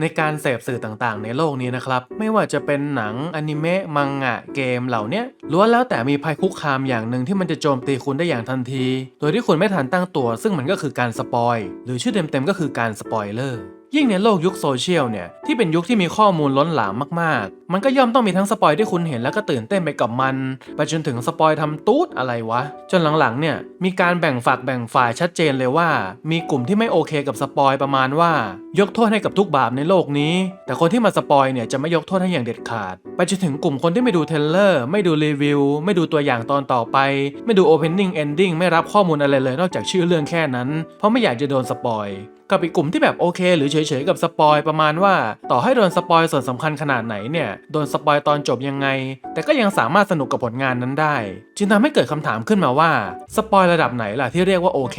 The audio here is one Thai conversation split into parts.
ในการเสพสื่อต่างๆ ในโลกนี้นะครับ ไม่ว่าจะเป็นหนังอนิเมะมังงะเกมเหล่านี้ล้วนแล้วแต่มีภัยคุกคามอย่างหนึ่งที่มันจะโจมตีคุณได้อย่างทันที โดยที่คุณไม่ทันตั้งตัว ซึ่งมันก็คือการสปอย หรือชื่อเต็มๆก็คือการสปอยเลอร์ ยิ่งในโลกยุคโซเชียลเนี่ยที่เป็นยุคที่มีข้อมูลล้นหลามมากๆ มันก็ย่อมต้องมีทั้งสปอยที่คุณเห็นแล้วก็ตื่นเต้นไปกับมัน ไปจนถึงสปอยทำตูดอะไรวะ จนหลังๆเนี่ยมีการแบ่งฝักแบ่งฝ่ายชัดเจนเลยว่า มีกลุ่มที่ไม่โอเคกับสปอยประมาณว่า ยกโทษให้กับทุกบาปในโลกนี้ แต่คนที่มาสปอยเนี่ยจะไม่ยกโทษให้อย่างเด็ดขาด ไปจนถึงกลุ่มคนที่ไม่ดูเทเลอร์ไม่ดูรีวิวไม่ดูตัวอย่างตอนต่อไป ไม่ดูโอเพนนิ่งเอนดิ้งไม่รับข้อมูลอะไรเลยนอกจากชื่อเรื่องแค่นั้น เพราะไม่อยากจะโดนสปอยกับอีกกลุ่มที่แบบโอเค หรือเฉฉยๆกับสปอยประมาณว่า ต่อให้โดนสปอยส่วนสำคัญขนาดไหนเนี่ยโดนสปอยตอนจบยังไง แต่ก็ยังสามารถสนุกกับผลงานนั้นได้ จึงทำให้เกิดคำถามขึ้นมาว่าสปอยระดับไหนล่ะที่เรียกว่าโอเค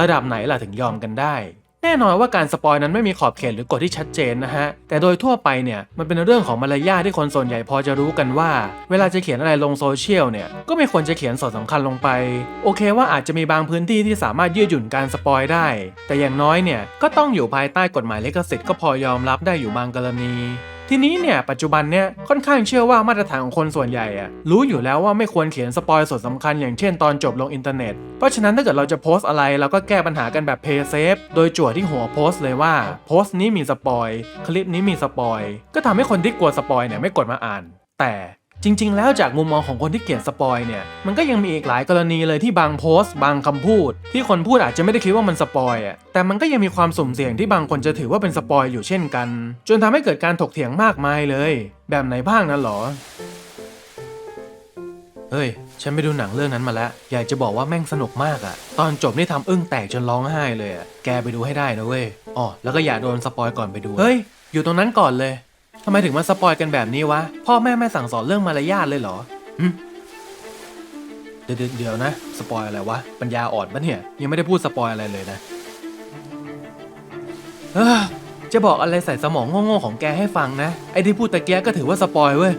ระดับไหนล่ะถึงยอมกันได้ แน่นอนว่าการสปอยนั้นไม่มีขอบเขตหรือกฎที่ชัดเจนนะฮะ แต่โดยทั่วไปเนี่ยมันเป็นเรื่องของมารยาทที่คนส่วนใหญ่พอจะรู้กันว่า เวลาจะเขียนอะไรลงโซเชียลเนี่ยก็ไม่ควรจะเขียนส่วนสำคัญลงไป โอเคว่าอาจจะมีบางพื้นที่ที่สามารถยืดหยุ่นการสปอยได้ แต่อย่างน้อยเนี่ยก็ต้องอยู่ภายใต้กฎหมายลิขสิทธิ์ก็พอยอมรับได้อยู่บางกรณี ทีนี้เนี่ยปัจจุบันเนี่ยค่อนข้างเชื่อว่ามาตรฐานของคนส่วนใหญ่อะรู้อยู่แล้วว่าไม่ควรเขียนสปอยส่วนสำคัญอย่างเช่นตอนจบลงอินเทอร์เน็ต เพราะฉะนั้นถ้าเกิดเราจะโพสต์อะไรเราก็แก้ปัญหากันแบบเพย์เซฟโดยจั่วที่หัวโพสต์เลยว่าโพสต์นี้มีสปอยคลิปนี้มีสปอยก็ทำให้คนที่กลัวสปอยเนี่ยไม่กดมาอ่าน แต่ จริง ๆ แล้วจากมุมมองของคนที่เขียนสปอยเนี่ย มันก็ยังมีอีกหลายกรณีเลยที่บางโพสต์ บางคำพูด ที่คนพูดอาจจะไม่ได้คิดว่ามันสปอยอะแต่มันก็ยังมีความสุ่มเสี่ยงที่บางคนจะถือว่าเป็นสปอยอยู่เช่นกัน จนทำให้เกิดการถกเถียงมากมายเลย แบบไหนบ้างนะหรอเฮ้ย ฉันไปดูหนังเรื่องนั้นมาแล้ว อยากจะบอกว่าแม่งสนุกมากอะตอนจบนี่ทำอึ้งแตกจนร้องไห้เลยอะแกไปดูให้ได้นะเว้ย อ๋อ แล้วก็อย่าโดนสปอยก่อนไปดู เฮ้ย อยู่ตรงนั้นก่อนเลย ทำไมถึงมาสปอยกันแบบนี้วะ พ่อแม่ไม่สั่งสอนเรื่องมารยาทเลยเหรอหึเดี๋ยวเดี๋ยวนะ สปอยอะไรวะ ปัญญาอ่อนปะเนี่ย ยังไม่ได้พูดสปอยอะไรเลยนะเอ้อจะบอกอะไรใส่สมองโง่ๆของแกให้ฟังนะ ไอ้ที่พูดตะเกียก็ถือว่าสปอยเว้ย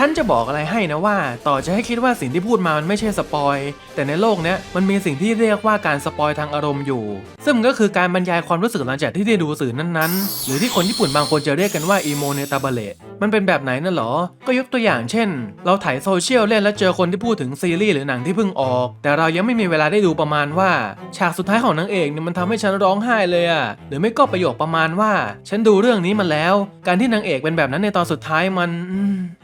ฉันจะบอกอะไรให้นะว่า ต่อจะให้คิดว่าสิ่งที่พูดมามันไม่ใช่สปอย แต่ในโลกเนี้ยมันมีสิ่งที่เรียกว่าการสปอยทางอารมณ์อยู่ ซึ่งก็คือการบรรยายความรู้สึกหลังจากที่ได้ดูสื่อนั้นๆ หรือที่คนญี่ปุ่นบางคนจะเรียกกันว่าอีโมเนตาบาเลมันเป็นแบบไหนน่ะหรอ ก็ยกตัวอย่างเช่น เราถ่ายโซเชียลเล่นแล้วเจอคนที่พูดถึงซีรีส์หรือหนังที่เพิ่งออก แต่เรายังไม่มีเวลาได้ดูประมาณว่า ฉากสุดท้ายของนางเอกเนี่ยมันทำให้ฉันร้องไห้เลยอะหรือไม่ก็ประโยคประมาณว่า ฉันดูเรื่องนี้มาแล้ว การที่นางเอกเป็นแบบนั้นในตอนสุดท้ายมัน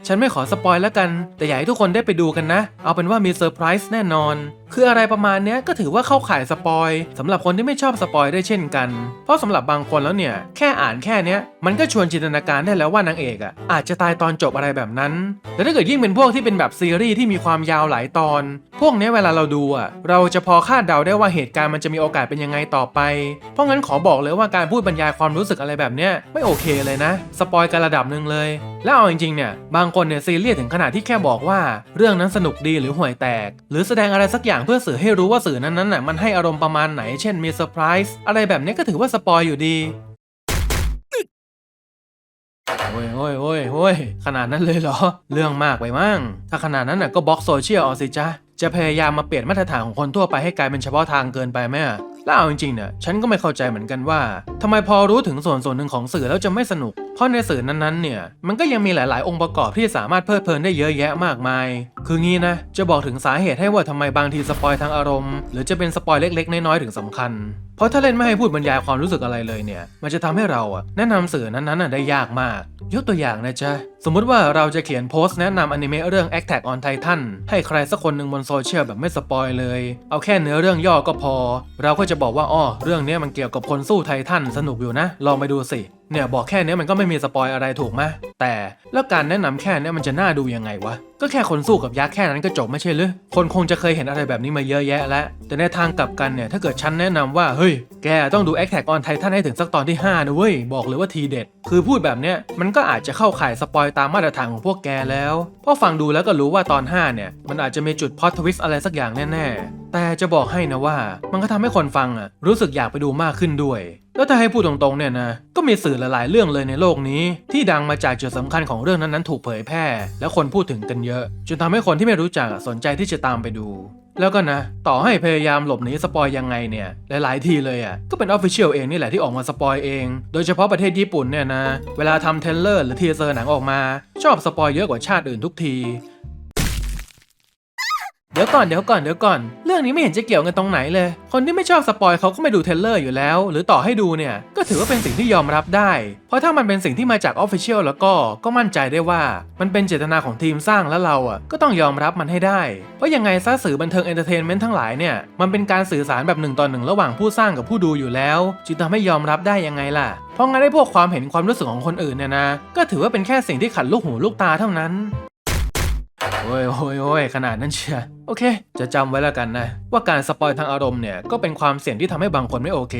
ฉันไม่ขอสปอยแล้วกัน แต่อยากให้ทุกคนได้ไปดูกันนะ เอาเป็นว่ามีเซอร์ไพรส์แน่นอน คืออะไรประมาณนี้ก็ถือว่าเข้าข่ายสปอยสำหรับคนที่ไม่ชอบสปอยได้เช่นกัน เพราะสำหรับบางคนแล้วเนี่ยแค่อ่านแค่เนี้ยมันก็ชวนจินตนาการได้แล้วว่านางเอกอะอาจจะตายตอนจบอะไรแบบนั้นแต่ถ้าเกิดยิ่งเป็นพวกที่เป็นแบบซีรีส์ที่มีความยาวหลายตอน พวกนี้เวลาเราดูอะเราจะพอคาดเดาได้ว่าเหตุการณ์มันจะมีโอกาสเป็นยังไงต่อไป เพราะงั้นขอบอกเลยว่าการพูดบรรยายความรู้สึกอะไรแบบเนี้ยไม่โอเคเลยนะ สปอยกันระดับหนึ่งเลย แล้วเอาจริงๆเนี่ยบางคนเนี่ยซีเรียสถึงขนาดที่แค่บอกว่า เรื่องนั้นสนุกดีหรือห่วยแตก หรือแสดงอะไรสักอย่างเพื่อสื่อให้รู้ว่าสื่อนั้นๆน่ะมันให้อารมณ์ประมาณไหน เช่นมีเซอร์ไพรส์อะไรแบบนี้ก็ถือว่าสปอยอยู่ดีโอ้ยโอ้ยโอ้ยโอ้ยขนาดนั้นเลยเหรอ เรื่องมากไปมั่ง ถ้าขนาดนั้นน่ะก็บล็อกโซเชียลเอาสิจ้ะ จะพยายามมาเปลี่ยนมาตรฐานของคนทั่วไปให้กลายเป็นเฉพาะทางเกินไปไหมอะแล้วเอาจริงๆเนี่ยฉันก็ไม่เข้าใจเหมือนกันว่าทำไมพอรู้ถึงส่วนส่วนหนึ่งของสื่อแล้วจะไม่สนุก เพราะในสื่อนั้นๆเนี่ยมันก็ยังมีหลายๆ องค์ประกอบที่สามารถเพลิดเพลินได้เยอะแยะมากมาย คืองี้นะจะบอกถึงสาเหตุให้ว่าทำไมบางทีสปอยทางอารมณ์ หรือจะเป็นสปอยเล็กๆ น้อยๆถึงสำคัญ เพราะถ้าเล่นไม่ให้พูดบรรยายความรู้สึกอะไรเลยเนี่ย มันจะทำให้เราอะแนะนำสื่อนั้นๆน่ะได้ยากมาก ยกตัวอย่างนะจ๊ะ สมมุติว่าเราจะเขียนโพสต์แนะนำอนิเมะเรื่อง Attack on Titan ให้ใครสักคนหนึ่งบนโซเชียลแบบไม่สปอยเลย เอาแค่เนื้อเรื่องย่อก็พอ เราก็จะบอกว่าอ้อเรื่องนี้มันเกี่ยวกับคนสู้ไททันสนุกอยู่นะ ลองไปดูสิ เนี่ยบอกแค่เนี้มันก็ไม่มีสปอยอะไรถูกไหมแต่แล้วการแนะนำแค่นี้มันจะน่าดูยังไงวะ ก็แค่คนสู้กับยักษ์แค่นั้นก็จบไม่ใช่หรือคนคงจะเคยเห็นอะไรแบบนี้มาเยอะแยะแล้ว แต่ในทางกลับกันเนี่ยถ้าเกิดฉันแนะนำว่าเฮ้ยแกต้องดู Attack on Titan ให้ถึงสักตอนที่5นะเว้ยบอกเลยว่าทีเด็ด คือพูดแบบเนี้ยมันก็อาจจะเข้าข่ายสปอยตามมาตรฐานของพวกแกแล้วพราะฟังดูแล้วก็รู้ว่าตอน 5 เนี่ย มันอาจจะมีจุดพอทวิสอะไรสักอย่างแน่ๆ แต่จะบอกให้นะว่ามันก็ทำให้คนฟังอะรู้สึกอยากไปดูมากขึ้นด้วย แล้วถ้าให้พูดตรงๆเนี่ยนะก็มีสื่อหลายๆเรื่องเลยในโลกนี้ ที่ดังมาจากจุดสำคัญของเรื่องนั้นๆถูกเผยแพร่ และคนพูดถึงกันเยอะจนทำให้คนที่ไม่รู้จักสนใจที่จะตามไปดู แล้วก็นะ ต่อให้พยายามหลบหนีสปอยยังไงเนี่ย หลายๆทีเลยอะ่ะ ก็เป็นออฟฟิเชียลเองนี่แหละที่ออกมาสปอยเอง โดยเฉพาะประเทศญี่ปุ่นเนี่ยนะ เวลาทำเทเลอร์หรือทีเซอร์หนังออกมา ชอบสปอยเยอะกว่าชาติอื่นทุกที เดี๋ยวก่อนเดี๋ยวก่อนเดี๋ยวก่อน รื่องนี้ไม่เห็นจะเกี่ยวกันตรงไหนเลย คนที่ไม่ชอบสปอยเขาก็ไม่ดูเทลเลอร์อยู่แล้ว หรือต่อให้ดูเนี่ย ก็ถือว่าเป็นสิ่งที่ยอมรับได้ เพราะถ้ามันเป็นสิ่งที่มาจากออฟฟิเชียลแล้วก็ ก็มั่นใจได้ว่า มันเป็นเจตนาของทีมสร้างแล้วเราอะ ก็ต้องยอมรับมันให้ได้ เพราะยังไงซะสื่อบันเทิงเอนเตอร์เทนเมนต์ทั้งหลายเนี่ย มันเป็นการสื่อสารแบบหนึ่งต่อหนึ่งระหว่างผู้สร้างกับผู้ดูอยู่แล้ว จึงทำให้ยอมรับได้ยังไงล่ะ เพราะงั้นไอ้พวกความเห็นความรู้สึกของคนอื่นเนี่ยนะ ก็ถือว่าเป็นแค่สิ่งที่ขัดลูกหูลูกตาเท่านั้น โอ้ยโอ้ยโอ้ยขนาดนั้นเชียโอเค จะจำไว้แล้วกันนะ ว่าการสปอยทางอารมณ์เนี่ย ก็เป็นความเสี่ยงที่ทำให้บางคนไม่โอเค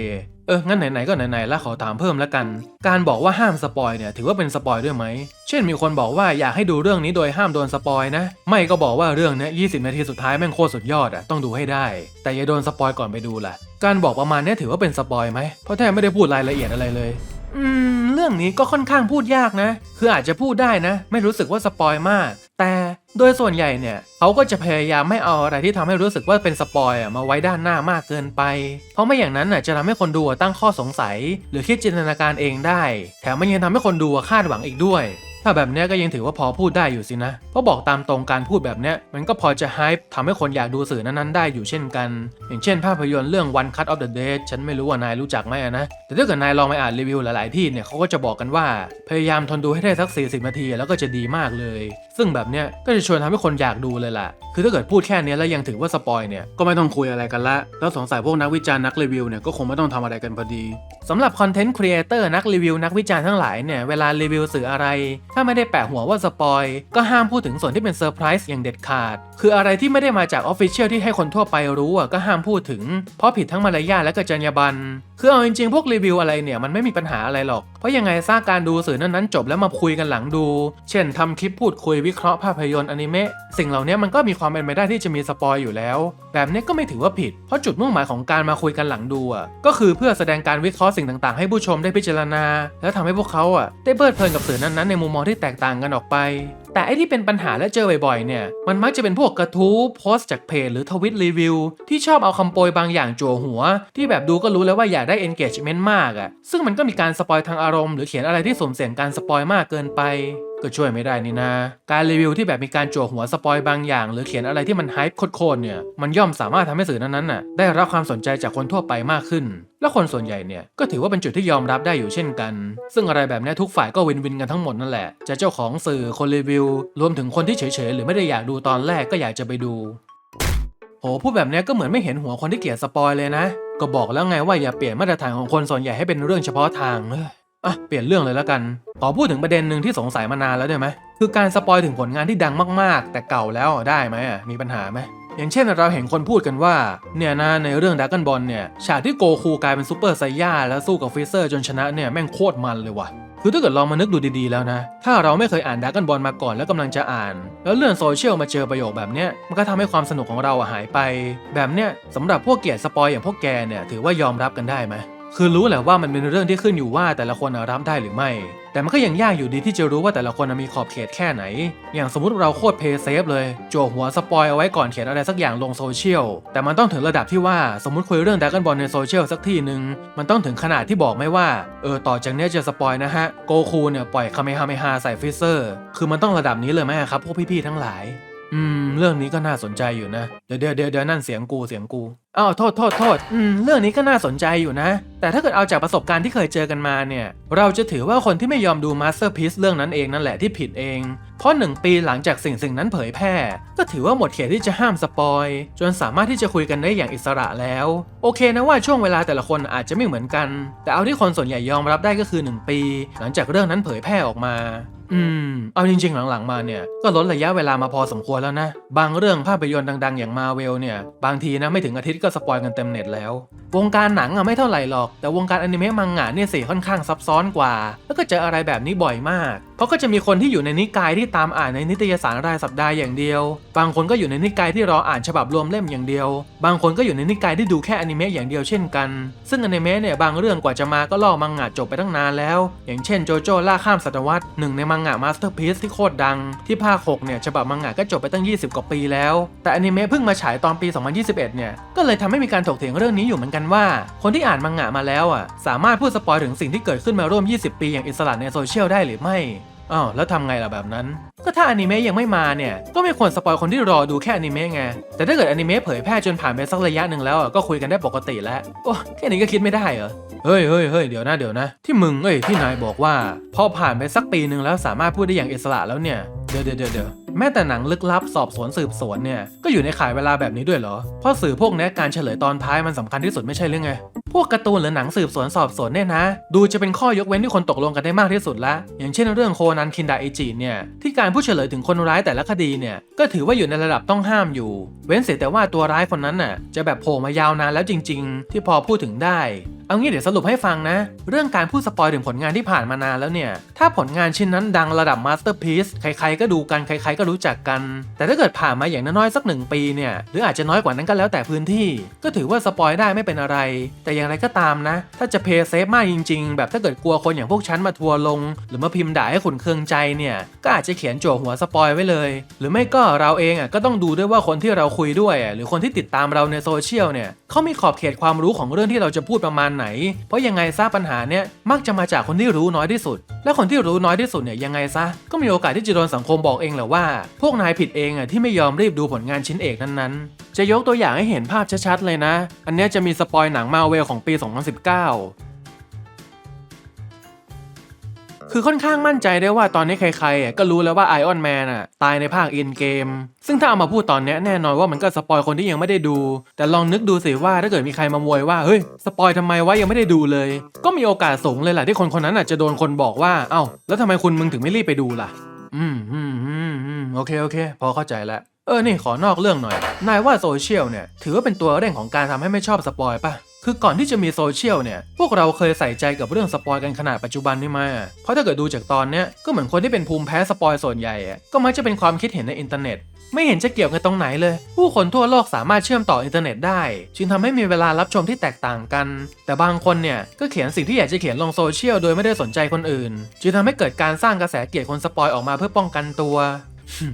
เออ งั้นไหนๆก็ไหนๆแล้วขอถามเพิ่มแล้วกัน การบอกว่าห้ามสปอยเนี่ยถือว่าเป็นสปอยด้วยไหม เช่นมีคนบอกว่าอยากให้ดูเรื่องนี้โดยห้ามโดนสปอยนะ ไม่ก็บอกว่าเรื่องนี้ย20นาทีสุดท้ายแม่งโคตรสุดยอดอะต้องดูให้ได้ แต่อย่าโดนสปอยก่อนไปดูล่ะ การบอกประมาณนี้ถือว่าเป็นสปอยไหมเพราะแทบไม่ได้พูดรายละเอียดอะไรเลยอืมเรื่องนี้ก็ค่อนข้างพูดยากนะ คืออาจจะพูดได้นะ ไม่รู้สึกว่าสปอยมาก แต่โดยส่วนใหญ่เนี่ยเขาก็จะพยายามไม่เอาอะไรที่ทำให้รู้สึกว่าเป็นสปอยอะมาไว้ด้านหน้ามากเกินไป เพราะไม่อย่างนั้นน่ะจะทำให้คนดูตั้งข้อสงสัย หรือคิดจินตนาการเองได้ แถมมันยังทำให้คนดูคาดหวังอีกด้วย ถ้าแบบนี้ก็ยังถือว่าพอพูดได้อยู่สินะ เพราะบอกตามตรงการพูดแบบนี้มันก็พอจะไฮป์ทำให้คนอยากดูสื่อนั้นๆได้อยู่เช่นกัน อย่างเช่นภาพยนตร์เรื่อง One Cut of the Dead ฉันไม่รู้ว่านายรู้จักไหมนะ แต่ถ้าเกิดนายลองไปอ่านรีวิวหลายๆที่เนี่ยเขาก็จะบอกกันว่า พยายามทนดูให้ได้สัก 40 นาทีแล้วก็จะดีมากเลย ซึ่งแบบเนี้ยก็จะชวนทำให้คนอยากดูเลยล่ะ คือถ้าเกิดพูดแค่นี้แล้วยังถือว่าสปอยเนี่ยก็ไม่ต้องคุยอะไรกันละ แล้วสงสัยพวกนักวิจารณ์นักรีวิวเนี่ยก็คงไม่ต้องทำอะไรกันพอดีสำหรับคอนเทนต์ครีเอเตอร์นักรีวิวนักวิจารณ์ทั้งหลายเนี่ยเวลารีวิวสื่ออะไรถ้าไม่ได้แปะหัวว่าสปอยก็ห้ามพูดถึงส่วนที่เป็นเซอร์ไพรส์อย่างเด็ดขาดคืออะไรที่ไม่ได้มาจากออฟฟิเชียลที่ให้คนทั่วไปรู้อะก็ห้ามพูดถึง เพราะผิดทั้งมารยาทและก็จรรยาบรรณคือเอาจริงๆพวกรีวิวอะไรเนี่ยมันไม่มีปัญหาอะไรหรอก เพราะยังไงซากการดูสื่อนั้นๆจบแล้วมาคุยกันหลังดู เช่นทำคลิปพูดคุยวิเคราะห์ภาพยนตร์อนิเมะสิ่งเหล่านี้มันก็มีความเป็นไปได้ที่จะมีสปอยอยู่แล้ว แบบนี้ก็ไม่ถือว่าผิด เพราะจุดมุ่งหมายของการมาคุยกันหลังดูอะก็คือเพื่อแสดงการวิเคราะห์สิ่งต่างๆ ให้ผู้ชมได้พิจารณา และทำให้พวกเขาอะได้เพลิดเพลินกับสื่อนั้นๆในมุมมองที่แตกต่างกันออกไป แต่ไอ้ที่เป็นปัญหาและเจอบ่อยๆเนี่ย มันมักจะเป็นพวกกระทู้โพสต์จากเพจหรือทวิตรีวิว ที่ชอบเอาคำโปรยบางอย่างจั่วหัว ที่แบบดูก็รู้แล้วว่าอยากได้ engagement มากอะ่ะซึ่งมันก็มีการสปอยทางอารมณ์หรือเขียนอะไรที่สมเสียงการสปอยมากเกินไปก็ช่วยไม่ได้นี่นะ การรีวิวที่แบบมีการจั่วหัวสปอยบางอย่าง หรือเขียนอะไรที่มันไฮป์โคตรเนี่ย มันย่อมสามารถทำให้สื่อนั้นๆน่ะได้รับความสนใจจากคนทั่วไปมากขึ้น และคนส่วนใหญ่เนี่ยก็ถือว่าเป็นจุดที่ยอมรับได้อยู่เช่นกัน ซึ่งอะไรแบบนี้ทุกฝ่ายก็วินวินกันทั้งหมดนั่นแหละ จะเจ้าของสื่อคนรีวิว รวมถึงคนที่เฉยๆหรือไม่ได้อยากดูตอนแรกก็อยากจะไปดูโหพูดแบบนี้ก็เหมือนไม่เห็นหัวคนที่เกลียดสปอยเลยนะ ก็บอกแล้วไงว่าอย่าเปลี่ยนมาตรฐานของคนส่วนใหญ่ให้เป็นเรื่องเฉพาะทางเอะเปลี่ยนเรื่องเลยแล้วกัน ขอพูดถึงประเด็นหนึ่งที่สงสัยมานานแล้วได้ไหมคือการสปอยถึงผลงานที่ดังมากๆ แต่เก่าแล้วได้ไหมอะมีปัญหาไหมอย่างเช่นเราเห็นคนพูดกันว่า เนี่ยนะในเรื่องดักกันบอลเนี่ยฉากที่โกคูกลายเป็นซูเปอร์ไซย่าแล้วสู้กับฟรีเซอร์จนชนะเนี่ยแม่งโคตรมันเลยว่ะคือถ้าเกิดลองมานึกดูดีๆแล้วนะ ถ้าเราไม่เคยอ่านดักกันบอลมาก่อนแล้วกำลังจะอ่าน แล้วเลื่อนโซเชียลมาเจอประโยคแบบเนี้ยมันก็ทำให้ความสนุกของเราหายไป แบบเนี้ยสำหรับพวกเกลียดสปอยอย่างพวกแกเนี่ยถือว่ายอมรับกันได้ไหม คือรู้แหละว่ามันเป็นเรื่องที่ขึ้นอยู่ว่าแต่ละคนอะรับได้หรือไม่ แต่มันก็ยังยากอยู่ดีที่จะรู้ว่าแต่ละคนมีขอบเขตแค่ไหน อย่างสมมติเราโคตรเพย์เซฟเลยโจกหัวสปอยเอาไว้ก่อนเขียนอะไรสักอย่างลงโซเชียล แต่มันต้องถึงระดับที่ว่าสมมติคุยเรื่องดักกันบอลในโซเชียลสักที่หนึ่งมันต้องถึงขนาดที่บอกไม่ว่า เออต่อจากนี้จะสปอยนะฮะ โกคูเนี่ยปล่อยคาเมฮาเมฮาใส่ฟิเซอร์ คือมันต้องระดับนี้เลยไหมครับพวกพี่ๆทั้งหลาย อืม เรื่องนี้ก็น่าสนใจอยู่นะ เดี๋ยวเดี๋ยวเดี๋ยวเดี๋ยวนั่นเสียงกูเสียงกู อ้าวโทษโทษโทษอืมเรื่องนี้ก็น่าสนใจอยู่นะ แต่ถ้าเกิดเอาจากประสบการณ์ที่เคยเจอกันมาเนี่ย เราจะถือว่าคนที่ไม่ยอมดูมาสเตอร์พีซเรื่องนั้นเองนั่นแหละที่ผิดเอง เพราะหนึ่งปีหลังจากสิ่งสิ่งนั้นเผยแพร่ ก็ถือว่าหมดเขตที่จะห้ามสปอย จนสามารถที่จะคุยกันได้อย่างอิสระแล้ว โอเคนะว่าช่วงเวลาแต่ละคนอาจจะไม่เหมือนกัน แต่เอาที่คนส่วนใหญ่ยอมรับได้ก็คือ 1 ปี หลังจากเรื่องนั้นเผยแพร่ออกมาอืม เอาจริงๆ หลังๆ มาเนี่ย ก็ลดระยะเวลามาพอสมควรแล้วนะ บางเรื่องภาพยนตร์ดัง ๆ อย่างมาเวลเนี่ย บางทีนะไม่ถึงอาทิตย์ก็สปอยกันเต็มเน็ตแล้ว วงการหนังอะไม่เท่าไหร่หรอก แต่วงการอนิเมะมังงะเนี่ยสิค่อนข้างซับซ้อนกว่า แล้วก็เจออะไรแบบนี้บ่อยมากเพราะก็จะมีคนที่อยู่ในนิกายที่ตามอ่านในนิตยสารรายสัปดาห์อย่างเดียว บางคนก็อยู่ในนิกายที่รออ่านฉบับรวมเล่มอย่างเดียว บางคนก็อยู่ในนิกายที่ดูแค่อนิเมะอย่างเดียวเช่นกัน ซึ่งอนิเมะเนี่ยบางเรื่องกว่าจะมาก็ล่อมังงะจบไปตั้งนานแล้ว อย่างเช่นโจโจ้ล่าข้ามศตวรรษหนึ่งในมังงะมาสเตอร์พีซที่โคตรดัง ที่ภาค6เนี่ยฉบับมังงะก็จบไปตั้ง 20 กว่าปีแล้ว แต่อนิเมะเพิ่งมาฉายตอนปี 2021 เนี่ย ก็เลยทำให้มีการถกเถียงเรื่องนี้อยู่เหมือนกันว่า คนที่อ่านมังงะมาแล้วอะสามารถพูดสปอยถึงสิ่งที่เกิดขึ้นมาร่วม 20 ปีอย่างอิสระในโซเชียลได้หรือไม่ อ้าวแล้วทำไงล่ะแบบนั้น ก็ถ้าอนิเมะยังไม่มาเนี่ย ก็ไม่ควรสปอยคนที่รอดูแค่อนิเมะไง แต่ถ้าเกิดอนิเมะเผยแพร่จนผ่านไปสักระยะหนึ่งแล้วก็คุยกันได้ปกติแล้ว โอ้แค่นี้ก็คิดไม่ได้เหรอ เฮ้ยเฮ้ยเฮ้ยเดี๋ยวนะเดี๋ยวนะ ที่มึงเอ้ยที่นายบอกว่า พอผ่านไปสักปีหนึ่งแล้วสามารถพูดได้อย่างอิสระแล้วเนี่ย เดี๋ยวเดี๋ยวเดี๋ยวแม้แต่หนังลึกลับสอบสวนสืบสวนเนี่ยก็อยู่ในขายเวลาแบบนี้ด้วยเหรอ เพราะสื่อพวกนี้การเฉลยตอนท้ายมันสำคัญที่สุดไม่ใช่หรือไง วกการ์ตูนหรือหนังสืบสวนสอบสวนเนี่ยนะ ดูจะเป็นข้อยกเว้นที่คนตกลงกันได้มากที่สุดละ อย่างเช่นเรื่องโคนันคินดาเอจิเนี่ยที่การพูดเฉลยถึงคนร้ายแต่ละคดีเนี่ยก็ถือว่าอยู่ในระดับต้องห้ามอยู่ เว้นเสียแต่ว่าตัวร้ายคนนั้นน่ะจะแบบโผล่มายาวนานแล้วจริง ๆ ที่พอพูดถึงได้เอางี้เดี๋ยวสรุปให้ฟังนะ เรื่องการพูดสปอยถึงผลงานที่ผ่านมานานแล้วเนี่ย ถ้าผลงานชิ้นนั้นดังระดับมาสเตอร์พีซใครๆก็ดูกัน ใครๆก็รู้จักกัน แต่ถ้าเกิดผ่านมาอย่างน้อยๆสักหนึ่งปีเนี่ย หรืออาจจะน้อยกว่านั้นก็แล้วแต่พื้นที่ ก็ถือว่าสปอยได้ไม่เป็นอะไร แต่อย่างไรก็ตามนะ ถ้าจะเพย์เซฟมากจริง ๆ แบบถ้าเกิดกลัวคนอย่างพวกฉันมาทัวร์ลง หรือมาพิมพ์ด่าให้ขุนเคืองใจเนี่ย ก็อาจจะเขียนโจหัวสปอยไว้เลย หรือไม่ก็เราเองอะก็ต้องดูด้วยว่าคนที่เราคุยด้วยอะหรือคนที่ติดตามเราในโซเชียลเนี่ยเขามีขอบเขตความรู้ของเรื่องที่เราจะพูดประมาณไหน เพราะยังไงซะปัญหาเนี่ยมักจะมาจากคนที่รู้น้อยที่สุด และคนที่รู้น้อยที่สุดเนี่ยยังไงซะก็มีโอกาสที่จะโดนสังคมบอกเองแหละว่า พวกนายผิดเองอะที่ไม่ยอมรีบดูผลงานชิ้นเอกนั้นๆ จะยกตัวอย่างให้เห็นภาพชัดๆเลยนะ อันเนี้ยจะมีสปอยหนังมาเวลของปี 2019 คือค่อนข้างมั่นใจได้ว่าตอนนี้ใครๆอะก็รู้แล้วว่าไอออนแมนอะตายในภาคอินเกม ซึ่งถ้าเอามาพูดตอนนี้แน่นอนว่ามันก็สปอยคนที่ยังไม่ได้ดู แต่ลองนึกดูสิว่าถ้าเกิดมีใครมาโวยว่าเฮ้ยสปอยทำไมวะยังไม่ได้ดูเลย ก็มีโอกาสสูงเลยแหละที่คนคนนั้นอะจะโดนคนบอกว่าเอ้าแล้วทำไมคุณมึงถึงไม่รีบไปดูล่ะ อืมอืมอืมอืมโอเคโอเค พอเข้าใจแล้ว เออนี่ขอนอกเรื่องหน่อย นายว่าโซเชียลเนี่ย ถือว่าเป็นตัวเร่งของการทำให้ไม่ชอบสปอยปะคือก่อนที่จะมีโซเชียลเนี่ย พวกเราเคยใส่ใจกับเรื่องสปอยกันขนาดปัจจุบันนี่ไหมเพราะถ้าเกิดดูจากตอนเนี้ยก็เหมือนคนที่เป็นภูมิแพ้สปอยส่วนใหญ่ ก็มักจะเป็นความคิดเห็นในอินเทอร์เน็ต ไม่เห็นจะเกี่ยวกันตรงไหนเลย ผู้คนทั่วโลกสามารถเชื่อมต่ออินเทอร์เน็ตได้ จึงทำให้มีเวลารับชมที่แตกต่างกัน แต่บางคนเนี่ยก็เขียนสิ่งที่อยากจะเขียนลงโซเชียลโดยไม่ได้สนใจคนอื่น จึงทำให้เกิดการสร้างกระแสเกลียดคนสปอยออกมาเพื่อป้องกันตัว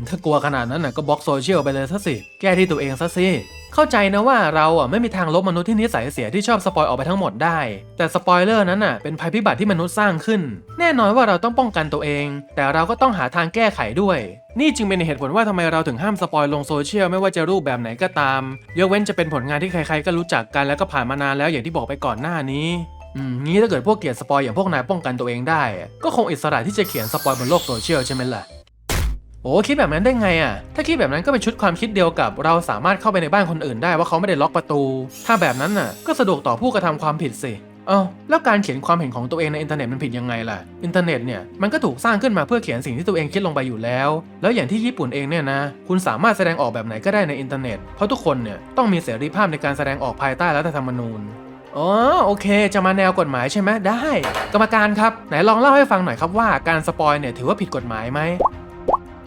ถ้ากลัวขนาดนั้นน่ะก็บล็อกโซเชียลไปเลยซะสิ แก้ที่ตัวเองซะสิ เข้าใจนะว่าเราอะไม่มีทางลบมนุษย์ที่นิสัยเสียที่ชอบสปอยออกไปทั้งหมดได้ แต่สปอยเลอร์นั้นน่ะเป็นภัยพิบัติที่มนุษย์สร้างขึ้น แน่นอนว่าเราต้องป้องกันตัวเอง แต่เราก็ต้องหาทางแก้ไขด้วย นี่จึงเป็นเหตุผลว่าทำไมเราถึงห้ามสปอยลงโซเชียลไม่ว่าจะรูปแบบไหนก็ตาม ยกเว้นจะเป็นผลงานที่ใครๆ ก็รู้จักกันแล้วก็ผ่านมานานแล้วอย่างที่บอกไปก่อนหน้านี้อืมงี้ถ้าเกิดพวกเกลียดสปอยอย่างพวกนายป้องกันตัวเองได้ ก็คงอิสระที่จะเขียนสปอยบนโลกโซเชียลใช่ไหมล่ะ โอ้คิดแบบนั้นได้ไงอะ ถ้าคิดแบบนั้นก็เป็นชุดความคิดเดียวกับ เราสามารถเข้าไปในบ้านคนอื่นได้ว่าเขาไม่ได้ล็อกประตู ถ้าแบบนั้นน่ะ ก็สะดวกต่อผู้กระทำความผิดสิเอ้าแล้วการเขียนความเห็นของตัวเองในอินเทอร์เน็ตมันผิดยังไงล่ะ อินเทอร์เน็ตเนี่ยมันก็ถูกสร้างขึ้นมาเพื่อเขียนสิ่งที่ตัวเองคิดลงไปอยู่แล้ว แล้วอย่างที่ญี่ปุ่นเองเนี่ยนะ คุณสามารถแสดงออกแบบไหนก็ได้ในอินเทอร์เน็ต เพราะทุกคนเนี่ยต้องมีเสรีภาพในการแสดงออกภายใต้รัฐธรรมนูญ อ๋อโอเค จะมาแนวกฎหมายใช่ไหมได้ กรรมการครับไหนลองเล่าให้ฟังหน่อยครับว่าการสปอยเนี่ยถือว่าผิดกฎหมายไหม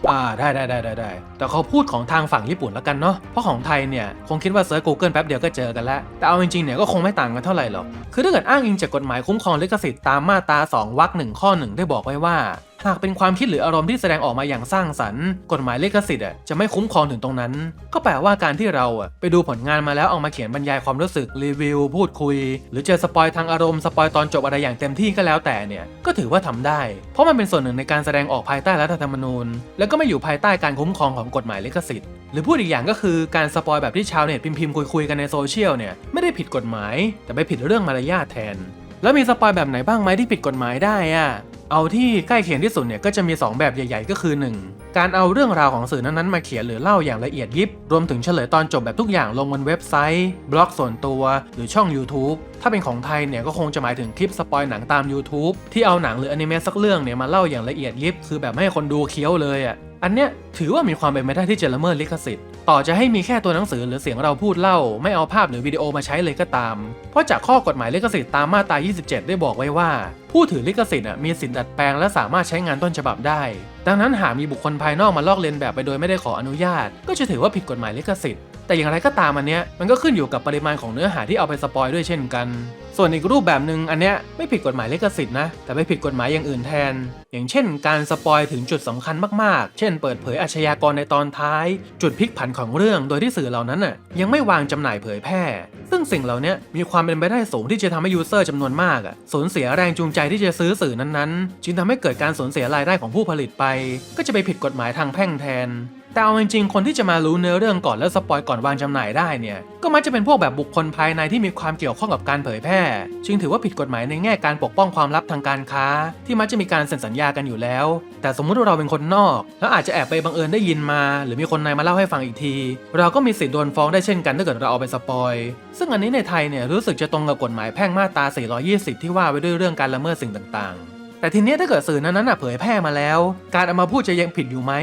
อ่าได้ได้ได้ได้ได้แต่เขาพูดของทางฝั่งญี่ปุ่นแล้วกันเนาะเพราะของไทยเนี่ยคงคิดว่าเซิร์ช Google แป๊บเดียวก็เจอกันแล้ว แต่เอาจริงๆเนี่ยก็คงไม่ต่างกันเท่าไหร่หรอกคือถ้าเกิดอ้างอิงจากกฎหมายคุ้มครองลิขสิทธิ์ตามมาตรา2วรรคหนึ่งข้อหนึ่งได้บอกไว้ว่า หากเป็นความคิดหรืออารมณ์ที่แสดงออกมาอย่างสร้างสรรค์ กฎหมายลิขสิทธิ์จะไม่คุ้มครองถึงตรงนั้น ก็แปลว่าการที่เราไปดูผลงานมาแล้วเอามาเขียนบรรยายความรู้สึกรีวิว พูดคุย หรือเจอสปอยทางอารมณ์สปอยตอนจบอะไรอย่างเต็มที่ก็แล้วแต่เนี่ยก็ถือว่าทำได้ เพราะมันเป็นส่วนหนึ่งในการแสดงออกภายใต้รัฐธรรมนูญ แล้วก็ไม่อยู่ภายใต้การคุ้มครองของกฎหมายลิขสิทธิ์หรือพูดอีกอย่างก็คือการสปอยแบบที่ชาวเน็ตพิมพ์ๆคุยๆกันในโซเชียลเนี่ยไม่ได้ผิดกฎหมาย แต่ไปผิดเรื่องมารยาทแทน แล้วมีสปอยแบบไหนบ้างไหมที่ผิดกฎหมายได้อะเอาที่ใกล้เคียงที่สุดเนี่ยก็จะมี 2 แบบใหญ่ ๆ ก็คือ 1. การเอาเรื่องราวของสื่อนั้นๆมาเขียนหรือเล่าอย่างละเอียดยิบ รวมถึงเฉลยตอนจบแบบทุกอย่างลงบนเว็บไซต์ บล็อกส่วนตัว หรือช่อง YouTube ถ้าเป็นของไทยเนี่ยก็คงจะหมายถึงคลิปสปอยหนังตาม YouTube ที่เอาหนังหรืออนิเมะสักเรื่องเนี่ยมาเล่าอย่างละเอียดยิบ คือแบบไม่ให้คนดูเคี้ยวเลยอะอันเนี้ยถือว่ามีความเป็นไปได้ที่จะละเมิดลิขสิทธิ์ ต่อจะให้มีแค่ตัวหนังสือหรือเสียงเราพูดเล่า ไม่เอาภาพหรือวิดีโอมาใช้เลยก็ตาม เพราะจากข้อกฎหมายลิขสิทธิ์ตามมาตรา 27 ได้บอกไว้ว่า ผู้ถือลิขสิทธิ์มีสิทธิ์ดัดแปลงและสามารถใช้งานต้นฉบับได้ ดังนั้นหากมีบุคคลภายนอกมาลอกเลียนแบบไปโดยไม่ได้ขออนุญาต ก็จะถือว่าผิดกฎหมายลิขสิทธิ์ แต่อย่างไรก็ตามอันเนี้ยมันก็ขึ้นอยู่กับปริมาณของเนื้อหาที่เอาไปสปอยด้วยเช่นกัน ส่วนอีกรูปแบบหนึ่งอันเนี้ยไม่ผิดกฎหมายลิขสิทธิ์นะ แต่ไปผิดกฎหมายอย่างอื่นแทน อย่างเช่น การสปอยถึงจุดสำคัญมากๆ เช่น เปิดเผยอาชญากรในตอนท้าย จุดพลิกผันของเรื่องโดยที่สื่อเหล่านั้นน่ะยังไม่วางจำหน่ายเผยแพร่ ซึ่งสิ่งเหล่านี้มีความเป็นไปได้สูงที่จะทำให้ยูเซอร์จำนวนมากอะสูญเสียแรงจูงใจที่จะซื้อสื่อนั้นๆ จึงทำให้เกิดการสูญเสียรายได้ของผู้ผลิตไป ก็จะไปผิดกฎหมายทางแพ่งแทน แต่เอาจริงๆ คนที่จะมารู้เนื้อเรื่องก่อนแล้วสปอยก่อนวางจำหน่ายได้เนี่ย ก็มักจะเป็นพวกแบบบุคคลภายในที่มีความเกี่ยวข้องกับการเผยแพร่ จึงถือว่าผิดกฎหมายในแง่การปกป้องความลับทางการค้า ที่มักจะมีการเซ็นสัญญากันอยู่แล้ว แต่สมมุติว่าเราเป็นคนนอก แล้วอาจจะแอบไปบังเอิญได้ยินมา หรือมีคนในมาเล่าให้ฟังอีกที เราก็มีสิทธิ์โดนฟ้องได้เช่นกันถ้าเกิดเราเอาไปสปอย ซึ่งอันนี้ในไทยเนี่ยรู้สึกจะตรงกับกฎหมายแพ่งมาตรา 420 ที่ว่าไว้ด้วยเรื่องการละเมิดสิ่งต่างๆ แต่ทีเนี้ยถ้าเกิดสื่อนั้นๆน่ะเผยแพร่มาแล้ว การเอามาพูดจะยังผิดอยู่ไหม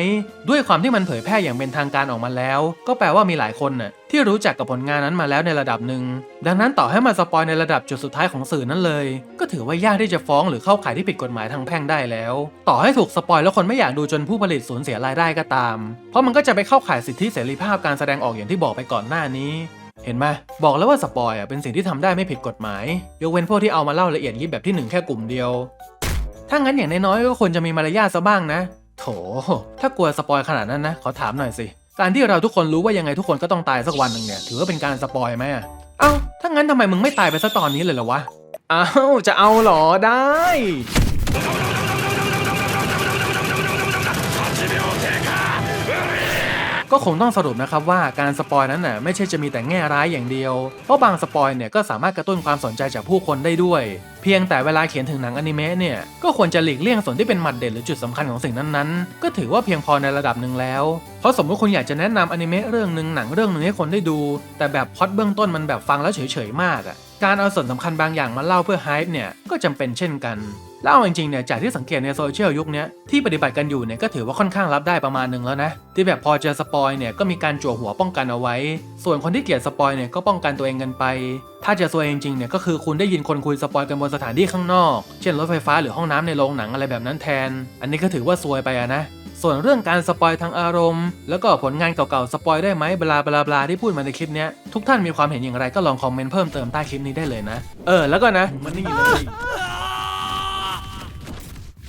ด้วยความที่มันเผยแพร่อย่างเป็นทางการออกมาแล้ว ก็แปลว่ามีหลายคนน่ะที่รู้จักกับผลงานนั้นมาแล้วในระดับหนึ่ง ดังนั้นต่อให้มาสปอยในระดับจุดสุดท้ายของสื่อนั้นเลย ก็ถือว่ายากที่จะฟ้องหรือเข้าข่ายที่ผิดกฎหมายทางแพ่งได้แล้ว ต่อให้ถูกสปอยแล้วคนไม่อยากดูจนผู้ผลิตสูญเสียรายได้ก็ตาม เพราะมันก็จะไปเข้าข่ายสิทธิเสรีภาพการแสดงออกอย่างที่บอกไปก่อนหน้านี้เห็นไหมบอกแล้วว่าสปอยอะเป็นสิ่งที่ทำได้ไม่ผิดกฎหมาย ยกเว้นพวกที่เอามาเล่าละเอียดยิบแบบที่หนึ่งแค่กลุ่มเดียว ถ้างั้นอย่างน้อยๆก็ควรจะมีมารยาทซะบ้างนะ โถ ถ้ากลัวสปอยขนาดนั้นนะ ขอถามหน่อยสิ การที่เราทุกคนรู้ว่ายังไงทุกคนก็ต้องตายสักวันหนึ่งเนี่ย ถือว่าเป็นการสปอยไหมอะเอ้าถ้างั้นทำไมมึงไม่ตายไปซะตอนนี้เลยเหรอวะ อ้าว จะเอาหรอได้ ก็คงต้องสรุปนะครับว่าการสปอยนั้นน่ะไม่ใช่จะมีแต่แง่ร้ายอย่างเดียว เพราะบางสปอยเนี่ยก็สามารถกระตุ้นความสนใจจากผู้คนได้ด้วย เพียงแต่เวลาเขียนถึงหนังอนิเมะเนี่ยก็ควรจะหลีกเลี่ยงส่วนที่เป็นหมัดเด็ดหรือจุดสำคัญของสิ่งนั้นๆ ก็ถือว่าเพียงพอในระดับหนึ่งแล้ว เพราะสมมติคุณอยากจะแนะนำอนิเมะเรื่องหนึ่งหนังเรื่องหนึ่งให้คนได้ดู แต่แบบพอดเบื้องต้นมันแบบฟังแล้วเฉยๆมากอะการเอาส่วนสำคัญบางอย่างมาเล่าเพื่อไฮป์เนี่ยก็จำเป็นเช่นกัน แล้วเอาจริงๆเนี่ยจากที่สังเกตในโซเชียลยุคนี้ที่ปฏิบัติกันอยู่เนี่ยก็ถือว่าค่อนข้างรับได้ประมาณหนึ่งแล้วนะ ที่แบบพอเจอสปอยเนี่ยก็มีการจั่วหัวป้องกันเอาไว้ ส่วนคนที่เกลียดสปอยเนี่ยก็ป้องกันตัวเองกันไป ถ้าจะซวยจริงๆเนี่ยก็คือคุณได้ยินคนคุยสปอยกันบนสถานที่ข้างนอก เช่นรถไฟฟ้าหรือห้องน้ำในโรงหนังอะไรแบบนั้นแทน อันนี้ก็ถือว่าซวยไปอะนะส่วนเรื่องการสปอยทางอารมณ์ แล้วก็ผลงานเก่าๆสปอยได้ไหมบลาบลาบลาที่พูดมาในคลิปเนี้ยทุกท่านมีความเห็นอย่างไรก็ลองคอมเมนต์เพิ่มเติมใต้คลิปนี้ได้เลยนะ เออแล้วก็นะมันนี่เลย